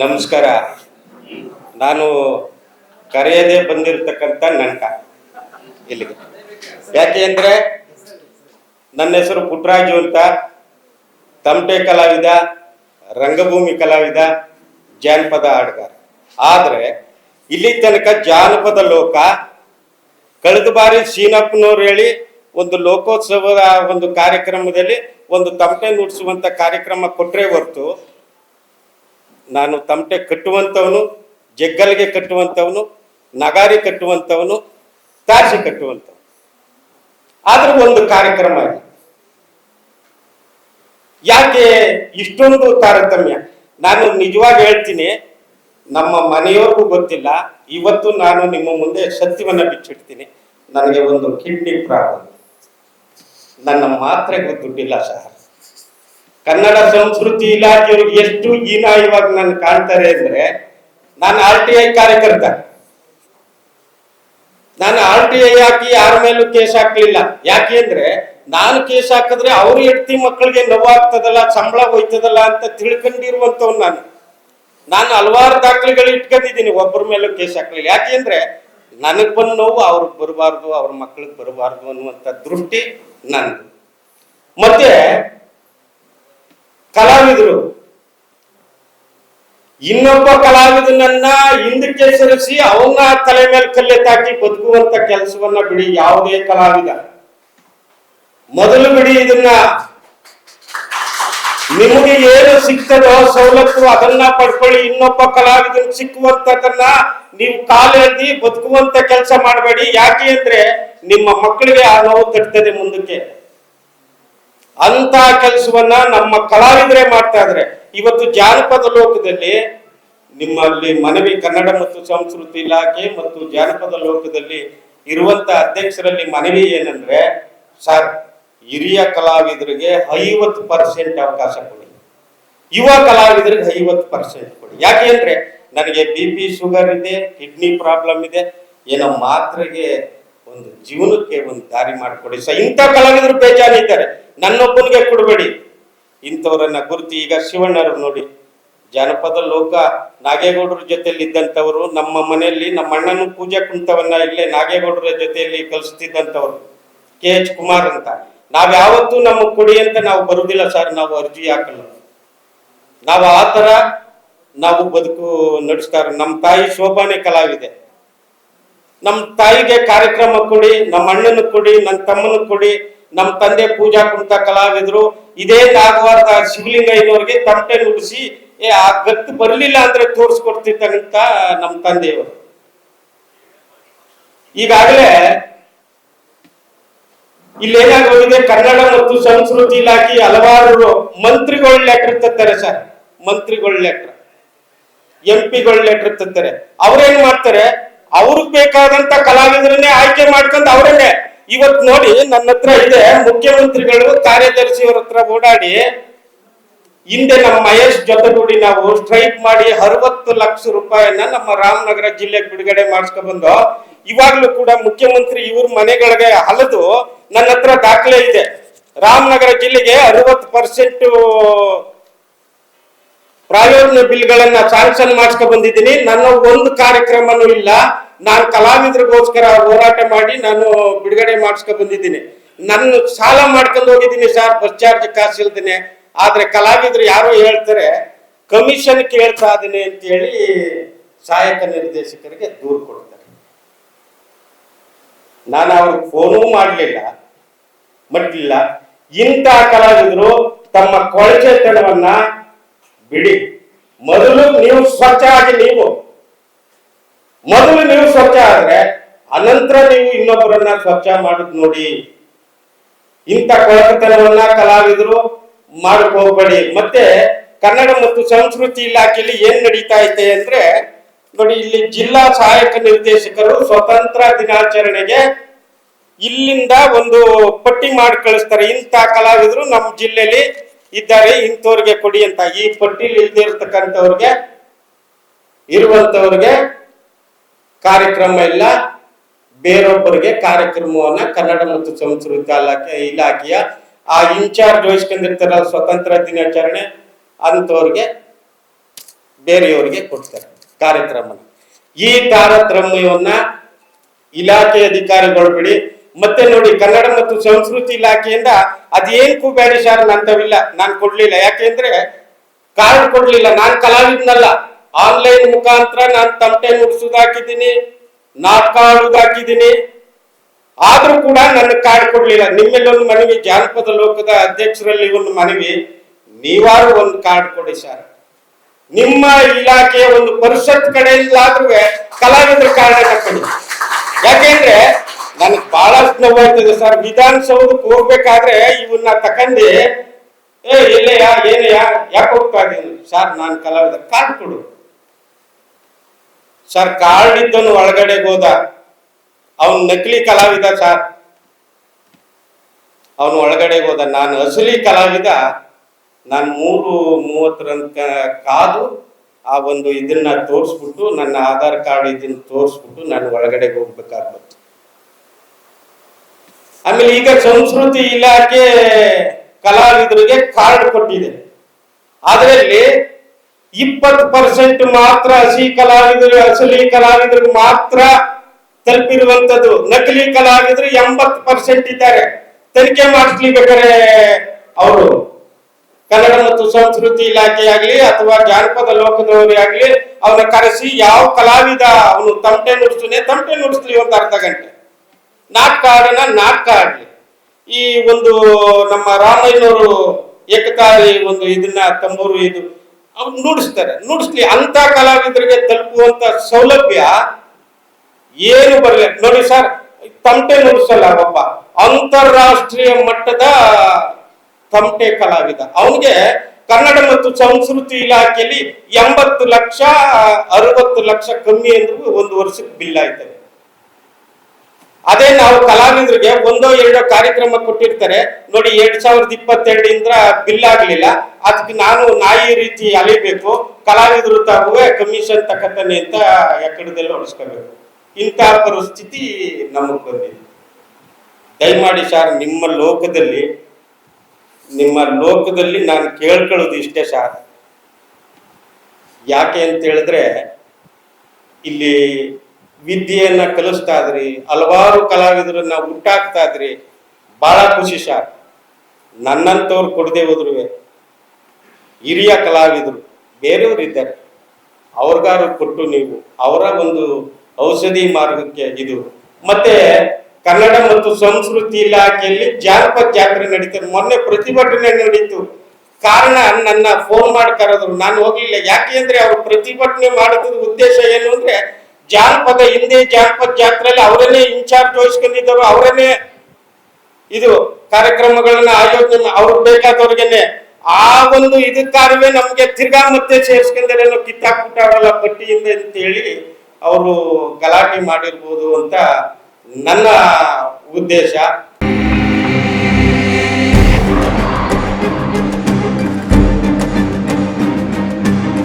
ನಮಸ್ಕಾರ. ನಾನು ಕರೆಯದೆ ಬಂದಿರತಕ್ಕಂಥ ನಂಟ. ಇಲ್ಲಿಗೆ ಯಾಕೆ ಅಂದರೆ ನನ್ನ ಹೆಸರು ಪುಟ್ರಾಜು ಅಂತ. ತಮಟೆ ಕಲಾವಿದ, ರಂಗಭೂಮಿ ಕಲಾವಿದ, ಜಾನಪದ ಹಾಡುಗಾರ ಆದರೆ ಇಲ್ಲಿ ತನಕ ಜಾನಪದ ಲೋಕ, ಕಳೆದ ಬಾರಿ ಸೀನಪ್ಪನವ್ರು ಹೇಳಿ ಒಂದು ಲೋಕೋತ್ಸವದ ಒಂದು ಕಾರ್ಯಕ್ರಮದಲ್ಲಿ ಒಂದು ತಮಟೆ ನುಡಿಸುವಂತ ಕಾರ್ಯಕ್ರಮ ಕೊಟ್ಟರೆ ಹೊರತು ನಾನು ತಮಟೆ ಕಟ್ಟುವಂಥವನು, ಜಗ್ಗಲಿಗೆ ಕಟ್ಟುವಂಥವನು, ನಗಾರಿ ಕಟ್ಟುವಂಥವನು ತಾರ್ಸಿ ಕಟ್ಟುವಂಥವನು. ಆದರೂ ಒಂದು ಕಾರ್ಯಕ್ರಮ ಇದೆ. ಯಾಕೆ ಇಷ್ಟೊಂದು ತಾರತಮ್ಯ? ನಾನು ನಿಜವಾಗಿ ಹೇಳ್ತೀನಿ, ನಮ್ಮ ಮನೆಯವ್ರಿಗೂ ಗೊತ್ತಿಲ್ಲ. ಇವತ್ತು ನಾನು ನಿಮ್ಮ ಮುಂದೆ ಸತ್ಯವನ್ನ ಬಿಚ್ಚಿಡ್ತೀನಿ. ನನಗೆ ಒಂದು ಕಿಡ್ನಿ ಪ್ರಾಬ್ಲಮ್. ನನ್ನ ಮಾತ್ರೆಗೂ ದುಡ್ಡಿಲ್ಲ ಸರ್. ಕನ್ನಡ ಸಂಸ್ಕೃತಿ ಇಲಾಖೆಯವ್ರಿಗೆ ಎಷ್ಟು ಹೀನಾಯವಾಗಿ ನಾನು ಕಾಣ್ತಾರೆ ಅಂದ್ರೆ, ನಾನು ಆರ್ ಟಿ ಐ ಕಾರ್ಯಕರ್ತ. ನಾನು ಆರ್ ಟಿ ಐ ಹಾಕಿ ಯಾರ ಮೇಲೂ ಕೇಸ್ ಹಾಕ್ಲಿಲ್ಲ. ಯಾಕೆ ಅಂದ್ರೆ, ನಾನು ಕೇಸ್ ಹಾಕಿದ್ರೆ ಅವ್ರ ಹೆಂಡತಿ ಮಕ್ಕಳಿಗೆ ನೋವಾಗ್ತದಲ್ಲ, ಸಂಬಳ ಹೋಯ್ತದಲ್ಲ ಅಂತ ತಿಳ್ಕೊಂಡಿರುವಂತವ್ ನಾನು. ನಾನು ಹಲವಾರು ದಾಖಲೆಗಳು ಇಟ್ಕೊಂಡಿದ್ದೀನಿ, ಒಬ್ಬರ ಮೇಲೂ ಕೇಸ್ ಹಾಕ್ಲಿಲ್ಲ. ಯಾಕೆ ಅಂದ್ರೆ, ನನಗ್ ಬಂದ ನೋವು ಅವ್ರಿಗೆ ಬರಬಾರ್ದು, ಅವ್ರ ಮಕ್ಕಳಿಗೆ ಬರಬಾರ್ದು ಅನ್ನುವಂಥ ದೃಷ್ಟಿ ನಂದು. ಮತ್ತೆ ಕಲಾವಿದರು. ಇನ್ನೊಬ್ಬ ಕಲಾವಿದನನ್ನ ಹಿಂದಕ್ಕೆ ಸರಿಸಿ ಅವನ್ನ ತಲೆ ಮೇಲೆ ಕಲ್ಲೆತ್ತಾಕಿ ಬದುಕುವಂತ ಕೆಲಸವನ್ನ ಬಿಡಿ, ಯಾವುದೇ ಕಲಾವಿದ. ಮೊದಲು ಬಿಡಿ ಇದನ್ನ. ನಿಮಗೆ ಏನು ಸಿಗ್ತದೋ ಸವಲತ್ತು ಅದನ್ನ ಪಡ್ಕೊಳ್ಳಿ. ಇನ್ನೊಬ್ಬ ಕಲಾವಿದನ್ ಸಿಕ್ಕುವಂತದನ್ನ ನೀವು ಕಾಲೇಜಿ ಬದುಕುವಂತ ಕೆಲಸ ಮಾಡಬೇಡಿ. ಯಾಕೆ ಅಂದ್ರೆ ನಿಮ್ಮ ಮಕ್ಕಳಿಗೆ ಆ ನೋವು ತಟ್ತದೆ ಮುಂದಕ್ಕೆ. ಅಂತ ಕೆಲಸವನ್ನ ನಮ್ಮ ಕಲಾವಿದರೇ ಮಾಡ್ತಾ ಇದ್ರೆ. ಇವತ್ತು ಜಾನಪದ ಲೋಕದಲ್ಲಿ ನಿಮ್ಮಲ್ಲಿ ಮನವಿ ಕನ್ನಡ ಮತ್ತು ಸಂಸ್ಕೃತಿ ಇಲಾಖೆ ಮತ್ತು ಜಾನಪದ ಲೋಕದಲ್ಲಿ ಇರುವಂತ ಅಧ್ಯಕ್ಷರಲ್ಲಿ ಮನವಿ ಏನಂದ್ರೆ, ಸರ್, ಹಿರಿಯ ಕಲಾವಿದರಿಗೆ ಐವತ್ತು ಪರ್ಸೆಂಟ್ ಅವಕಾಶ ಕೊಡಿ. ಯುವ ಕಲಾವಿದರಿಗೆ ಐವತ್ತು ಪರ್ಸೆಂಟ್ ಕೊಡಿ. ಯಾಕೆ ಅಂದ್ರೆ, ನನಗೆ ಬಿ ಪಿ ಶುಗರ್ ಇದೆ, ಕಿಡ್ನಿ ಪ್ರಾಬ್ಲಮ್ ಇದೆ, ಏನೋ ಮಾತ್ರೆಗೆ ಒಂದು ಜೀವನಕ್ಕೆ ಒಂದು ದಾರಿ ಮಾಡಿಕೊಡಿ. ಸ ಇಂಥ ಕಲಾವಿದರು ಬೇಜಾನಿದ್ದಾರೆ ನನ್ನೊಬ್ಬನಿಗೆ ಕೊಡಬೇಡಿ. ಇಂಥವರನ್ನ ಗುರುತಿ ಈಗ ಶಿವಣ್ಣರು ನೋಡಿ. ಜಾನಪದ ಲೋಕ ನಾಗೇಗೌಡರ ಜೊತೆಯಲ್ಲಿ ಇದ್ದಂಥವರು ನಮ್ಮ ಮನೆಯಲ್ಲಿ ನಮ್ಮ ಅಣ್ಣನ ಪೂಜೆ ಕುಂತವನ್ನ ಇಲ್ಲೇ ನಾಗೇಗೌಡರ ಜೊತೆಯಲ್ಲಿ ಕಲಿಸ್ತಿದ್ದಂಥವ್ರು. ಕೆ ಎಚ್ ಕುಮಾರ್ ಅಂತ. ನಾವು ಯಾವತ್ತೂ ನಮ್ಮ ಕೊಡಿ ಅಂತ ನಾವು ಬರುವುದಿಲ್ಲ ಸರ್, ನಾವು ಅರ್ಜಿ ಹಾಕಲ್ಲ. ನಾವು ಆ ಥರ ನಾವು ಬದುಕು ನಡೆಸ್ತಾರೆ ನಮ್ಮ ತಾಯಿ ಶೋಭಾನೆ ಕಲಾವಿದೆ. ನಮ್ಮ ತಾಯಿಗೆ ಕಾರ್ಯಕ್ರಮ ಕೊಡಿ ನಮ್ಮ ಅಣ್ಣನ ಕೊಡಿ ನನ್ನ ತಮ್ಮನ ಕೊಡಿ ನಮ್ಮ ತಂದೆ ಪೂಜಾ ಕುಂತ ಕಲಾವಿದರು, ಇದೇ ನಾಗವಾರದ ಶಿವಲಿಂಗಯ್ಯನವ್ರಿಗೆ ತಮಟೆ ನುಡಿಸಿ, ಏ, ಆ ಗತ್ತು ಬರ್ಲಿಲ್ಲ ಅಂದ್ರೆ ತೋರಿಸ್ಕೊಡ್ತಿದ್ದಂತ ನಮ್ಮ ತಂದೆಯವರು. ಈಗಾಗಲೇ ಇಲ್ಲೇನಾಗೋಗಿದೆ ಕನ್ನಡ ಮತ್ತು ಸಂಸ್ಕೃತಿ ಇಲಾಖೆ ಹಲವಾರು ಮಂತ್ರಿಗಳ ಲೆಟರ್ ತತ್ತಾರೆ ಸರ್, ಮಂತ್ರಿಗಳ ಲೆಟರ್, ಎಂ ಪಿಗಳ ಲೆಟರ್ ತತ್ತಾರೆ ಅವ್ರೇನ್ ಮಾಡ್ತಾರೆ ಅವ್ರಿಗೆ ಬೇಕಾದಂತ ಕಲಾವಿದರನ್ನೇ ಆಯ್ಕೆ ಮಾಡ್ಕೊಂಡು ಅವರನ್ನೇ ಇವತ್ ನೋಡಿ ನನ್ನ ಹತ್ರ ಇದೆ ಮುಖ್ಯಮಂತ್ರಿಗಳು ಕಾರ್ಯದರ್ಶಿಯವ್ರ ಹತ್ರ ಓಡಾಡಿ, ಹಿಂದೆ ನಮ್ಮ ಮಹೇಶ್ ಜೊತೆಗೂಡಿ ನಾವು ಸ್ಟ್ರೈಕ್ ಮಾಡಿ ಅರವತ್ತು ಲಕ್ಷ ರೂಪಾಯಿನ ನಮ್ಮ ರಾಮನಗರ ಜಿಲ್ಲೆಗೆ ಬಿಡುಗಡೆ ಮಾಡಿಸ್ಕೊ ಬಂದು ಇವಾಗ್ಲೂ ಕೂಡ ಮುಖ್ಯಮಂತ್ರಿ ಇವ್ರ ಮನೆಗಳಿಗೆ ಹಲದು ನನ್ನ ಹತ್ರ ದಾಖಲೆ ಇದೆ. ರಾಮನಗರ ಜಿಲ್ಲೆಗೆ ಅರವತ್ತು ಪರ್ಸೆಂಟ್ ಪ್ರಾಯೋಜನ ಬಿಲ್ಗಳನ್ನ ಸ್ಯಾಂಕ್ಷನ್ ಮಾಡಿಸ್ಕೊಂಡ್ ಬಂದಿದ್ದೀನಿ. ನನ್ನ ಒಂದು ಕಾರ್ಯಕ್ರಮನೂ ಇಲ್ಲ. ನಾನು ಕಲಾವಿದರಿಗೋಸ್ಕರ ಹೋರಾಟ ಮಾಡಿ ನಾನು ಬಿಡುಗಡೆ ಮಾಡಿಸ್ಕೊ ಬಂದಿದ್ದೀನಿ. ನನ್ನ ಸಾಲ ಮಾಡ್ಕೊಂಡು ಹೋಗಿದ್ದೀನಿ ಸರ್, ಬಸ್ ಚಾರ್ಜ್ ಕಾಸು ಆದ್ರೆ ಕಲಾವಿದರು ಯಾರೋ ಹೇಳ್ತಾರೆ, ಕಮಿಷನ್ ಕೇಳ್ತಾ ಇದೀನಿ ಅಂತ ಹೇಳಿ ಸಹಾಯಕ ನಿರ್ದೇಶಕರಿಗೆ ದೂರು ಕೊಡ್ತಾರೆ. ನಾನು ಅವ್ರಿಗೆ ಫೋನೂ ಮಾಡಲಿಲ್ಲ ಮಟ್ಟಿಲ್ಲ ಇಂಥ ಕಲಾವಿದರು ತಮ್ಮ ಕೊಳಚೆತನವನ್ನ ಬಿಡಿ. ಮೊದಲು ನೀವು ಸ್ವಚ್ಛ ಆಗಿ ನೀವು. ಮೊದಲು ನೀವು ಸ್ವಚ್ಛ ಆದ್ರೆ, ಅನಂತರ ನೀವು ಇನ್ನೊಬ್ಬರನ್ನ ಸ್ವಚ್ಛ ಮಾಡುದ್ ನೋಡಿ. ಇಂಥ ಕೊಳಕತನವನ್ನ ಕಲಾವಿದರು ಮಾಡಕ್ ಹೋಗ್ಬೇಡಿ. ಮತ್ತೆ ಕನ್ನಡ ಮತ್ತು ಸಂಸ್ಕೃತಿ ಇಲಾಖೆಯಲ್ಲಿ ಏನ್ ನಡೀತಾ ಐತೆ ಅಂದ್ರೆ, ನೋಡಿ ಇಲ್ಲಿ ಜಿಲ್ಲಾ ಸಹಾಯಕ ನಿರ್ದೇಶಕರು ಸ್ವತಂತ್ರ ದಿನಾಚರಣೆಗೆ ಇಲ್ಲಿಂದ ಒಂದು ಪಟ್ಟಿ ಮಾಡಿ ಕಳಿಸ್ತಾರೆ. ಇಂಥ ಕಲಾವಿದರು ನಮ್ಮ ಜಿಲ್ಲೆಯಲ್ಲಿ ಇದ್ದಾರೆ ಇಂಥವ್ರಿಗೆ ಕೊಡಿ ಅಂತ. ಈ ಪಟ್ಟಿಲಿ ಇಲ್ದೇ ಇರ್ತಕ್ಕಂಥವ್ರಿಗೆ ಇರುವಂತವ್ರಿಗೆ ಕಾರ್ಯಕ್ರಮ ಇಲ್ಲ. ಬೇರೊಬ್ಬರಿಗೆ ಕಾರ್ಯಕ್ರಮವನ್ನ ಕನ್ನಡ ಮತ್ತು ಸಂಸ್ಕೃತಿ ಇಲಾಖೆ ಇಲಾಖೆಯ ಆ ಇನ್ಚಾರ್ಜ್ ವಹಿಸ್ಕೊಂಡಿರ್ತಾರ ಸ್ವತಂತ್ರ ದಿನಾಚರಣೆ, ಅಂಥವ್ರಿಗೆ ಬೇರೆಯವರಿಗೆ ಕೊಡ್ತಾರೆ ಕಾರ್ಯಕ್ರಮ ಈ ತಾರತಮ್ಯವನ್ನ ಇಲಾಖೆ ಅಧಿಕಾರಿಗಳು ಬಿಡಿ. ಮತ್ತೆ ನೋಡಿ ಕನ್ನಡ ಮತ್ತು ಸಂಸ್ಕೃತಿ ಇಲಾಖೆಯಿಂದ ಅದೇನ್ ಬೇಡ ಸರ್ ನಂತವಿಲ್ಲ ನಾನು ಕೊಡ್ಲಿಲ್ಲ. ಯಾಕೆಂದ್ರೆ ಕಾರ್ಡ್ ಕೊಡ್ಲಿಲ್ಲ. ನಾನು ಕಲಾವಿದ್ನಲ್ಲ. ಆನ್ಲೈನ್ ಮುಖಾಂತರ ನಾನು ತಮಟೆ ನುಡ್ಸುದ್ ಹಾಕಿದ್ದೀನಿ ನಾಟಕ ಆಡೋದಾಕಿದ್ದೀನಿ ಆದ್ರೂ ಕೂಡ ನನ್ನ ಕಾರ್ಡ್ ಕೊಡ್ಲಿಲ್ಲ. ನಿಮ್ಮೆಲ್ಲೊಂದು ಮನವಿ, ಜಾನಪದ ಲೋಕದ ಅಧ್ಯಕ್ಷರಲ್ಲಿ ಒಂದು ಮನವಿ. ನೀವಾರು ಒಂದು ಕಾರ್ಡ್ ಕೊಡಿ ಸರ್. ನಿಮ್ಮ ಇಲಾಖೆಯ ಒಂದು ಪರಿಷತ್ ಕಡೆಯಿಂದಾದ್ರೂ ಕಲಾವಿದರ ಕಾರ್ಡ್ ಕೊಡಿ. ಯಾಕೆಂದ್ರೆ ನನಗೆ ಬಹಳಷ್ಟು ನೋವಾಯ್ತದೆ ಸರ್. ವಿಧಾನಸೌಧಕ್ಕೆ ಹೋಗ್ಬೇಕಾದ್ರೆ ಇವನ್ನ ತಕಂಡಿ, ಏ ಎಲ್ಲೆಯಾ ಏನಯ್ಯ ಯಾಕೆ ಹೋಗ್ತಾ ಇದ್ದೀನಿ ಸರ್, ನಾನು ಕಲಾವಿದ ಕಾರ್ಡ್ ಕೊಡು. ಸರ್ ಕಾರ್ಡ್ ಇದ್ದನು ಒಳಗಡೆ ಹೋದ. ಅವನ್ ನಕಲಿ ಕಲಾವಿದ, ಸರ್. ಅವನು ಒಳಗಡೆ ಹೋದ. ನಾನು ಅಸಲಿ ಕಲಾವಿದ. ನಾನು ಮೂರು ಮೂವತ್ತರಂತ ಕಾದು ಆ ಒಂದು ಇದನ್ನ ತೋರಿಸ್ಬಿಟ್ಟು, ನನ್ನ ಆಧಾರ್ ಕಾರ್ಡ್ ಇದನ್ನ ತೋರಿಸ್ಬಿಟ್ಟು ನಾನು ಒಳಗಡೆ ಹೋಗ್ಬೇಕಾಗ್ಬೇಕು ಆಮೇಲೆ ಈಗ ಸಂಸ್ಕೃತಿ ಇಲಾಖೆ ಕಲಾವಿದರಿಗೆ ಕಾರ್ಡ್ ಕೊಟ್ಟಿದೆ. ಅದರಲ್ಲಿ ಇಪ್ಪತ್ತು ಪರ್ಸೆಂಟ್ ಮಾತ್ರ ಹಸಿ ಕಲಾವಿದರು ಅಸಲಿ ಕಲಾವಿದರಿಗೆ ಮಾತ್ರ ತಲುಪಿರುವಂತದ್ದು ನಕಲಿ ಕಲಾವಿದರು ಎಂಬತ್ತು ಪರ್ಸೆಂಟ್ ಇದ್ದಾರೆ. ತನಿಖೆ ಮಾಡಿಸ್ಲಿ ಅವರು ಕನ್ನಡ ಮತ್ತು ಸಂಸ್ಕೃತಿ ಇಲಾಖೆ ಆಗಲಿ ಅಥವಾ ಜಾನಪದ ಲೋಕದವರೇ ಆಗಲಿ ಅವನ ಕರೆಸಿ ಯಾವ ಕಲಾವಿದ ಅವನು ತಮಟೆ ನುಡಿಸ್ತಾನೆ, ತಮಟೆ ನುಡಿಸ್ಲಿ ಒಂದು ಅರ್ಧ ಗಂಟೆ. ನಾಟಕ ಆಡೋಣ ನಾಟಕ ಈ ಒಂದು ನಮ್ಮ ರಾಮಯ್ಯನವರು ಏಕಕಾಲಿ ಒಂದು ಇದನ್ನ ತಂಬೂರು ಇದು ಅವ್ರು ನುಡಿಸ್ತಾರೆ. ನುಡಿಸ್ಲಿ ಅಂತ ಕಲಾವಿದರಿಗೆ ತಲುಪುವಂತ ಸೌಲಭ್ಯ ಏನು ಬರಲಿ ನೋಡಿ ಸರ್, ತಮಟೆ ನುಡಿಸಲ್ಲ ಒಬ್ಬ ಅಂತಾರಾಷ್ಟ್ರೀಯ ಮಟ್ಟದ ತಮಟೆ ಕಲಾವಿದ. ಅವನಿಗೆ ಕನ್ನಡ ಮತ್ತು ಸಂಸ್ಕೃತಿ ಇಲಾಖೆಯಲ್ಲಿ ಎಂಬತ್ತು ಲಕ್ಷ, ಅರವತ್ತು ಲಕ್ಷ ಕಮ್ಮಿ ಎಂದು ಒಂದು ವರ್ಷಕ್ಕೆ ಬಿಲ್ ಆಯ್ತದೆ. ಅದೇ ನಾವು ಕಲಾವಿದರಿಗೆ ಒಂದೋ ಎರಡೋ ಕಾರ್ಯಕ್ರಮ ಕೊಟ್ಟಿರ್ತಾರೆ. ನೋಡಿ ಎರಡ್ ಸಾವಿರದ ಇಪ್ಪತ್ತೆರಡಿಂದ ಬಿಲ್ ಆಗ್ಲಿಲ್ಲ. ಅದಕ್ಕೆ ನಾನು ನಾಯಿ ರೀತಿ ಅಲಿಬೇಕು ಕಲಾವಿದರು ತಾಗುವೆ ಕಮಿಷನ್ ತಕ್ಕಂತಾನೆ ಅಂತ ಎಕ್ಕಡದಲ್ಲಿ ಹೊಡಿಸ್ಕೋಬೇಕು ಇಂತಹ ಪರಿಸ್ಥಿತಿ ನಮಗ್ ಬಂದಿದೆ. ದಯಮಾಡಿ ಸಾರ್ ನಿಮ್ಮ ಲೋಕದಲ್ಲಿ ನಿಮ್ಮ ಲೋಕದಲ್ಲಿ ನಾನು ಕೇಳ್ಕೊಳ್ಳೋದು ಇಷ್ಟೇ ಸಾರ್ ಯಾಕೆ ಅಂತ ಹೇಳಿದ್ರೆ, ಇಲ್ಲಿ ವಿದ್ಯೆಯನ್ನ ಕಲಿಸ್ತಾ ಇದ್ರಿ, ಹಲವಾರು ಕಲಾವಿದರನ್ನ ಹುಟ್ಟಾಕ್ತಾ ಇದ್ರಿ ಬಹಳ ಖುಷಿ ಸಾರ್. ನನ್ನಂತವ್ರು ಕೊಡದೆ ಹೋದ್ರು ಹಿರಿಯ ಕಲಾವಿದರು, ಬೇರೆಯವರು ಇದ್ದಾರೆ. ಅವ್ರಿಗಾರು ಕೊಟ್ಟು ನೀವು, ಅವರ ಒಂದು ಔಷಧಿ ಮಾರ್ಗಕ್ಕೆ ಇದು. ಮತ್ತೆ ಕನ್ನಡ ಮತ್ತು ಸಂಸ್ಕೃತಿ ಇಲಾಖೆಯಲ್ಲಿ ಜಾನಪದ ಜಾತ್ರೆ ನಡೀತಾರೆ ಮೊನ್ನೆ ಪ್ರತಿಭಟನೆ ನಡೀತು. ಕಾರಣ ನನ್ನ ಫೋನ್ ಮಾಡಿ ಕರೆದ್ರು. ನಾನು ಹೋಗ್ಲಿಲ್ಲ. ಯಾಕೆ ಅಂದ್ರೆ ಅವ್ರು ಪ್ರತಿಭಟನೆ ಮಾಡೋದ್ರ ಉದ್ದೇಶ ಏನು ಅಂದ್ರೆ ಜಾನಪದ ಹಿಂದೆ ಜಾನಪದ ಜಾತ್ರೆಯಲ್ಲಿ ಅವರನ್ನೇ ಇನ್ಚಾರ್ಜ್ ವಹಿಸ್ಕೊಂಡಿದ್ದರು ಅವರನ್ನೇ ಇದು ಕಾರ್ಯಕ್ರಮಗಳನ್ನ ಆಯೋಜನೆ ಅವ್ರಿಗೆ ಬೇಕಾದವ್ರಿಗೆನೆ ಆ ಒಂದು ಇದಕ್ಕಾರವೇ ನಮ್ಗೆ ತಿರ್ಗಾ ಮತ್ತೆ ಸೇರ್ಸ್ಕೊಂಡೇನೋ ಕಿತ್ತಾಕ್ಬಿಟ್ಟಾರಲ್ಲ ಪಟ್ಟಿಯಿಂದ ಅಂತ ಹೇಳಿ ಅವರು ಗಲಾಟೆ ಮಾಡಿರ್ಬೋದು ಅಂತ ನನ್ನ ಉದ್ದೇಶ.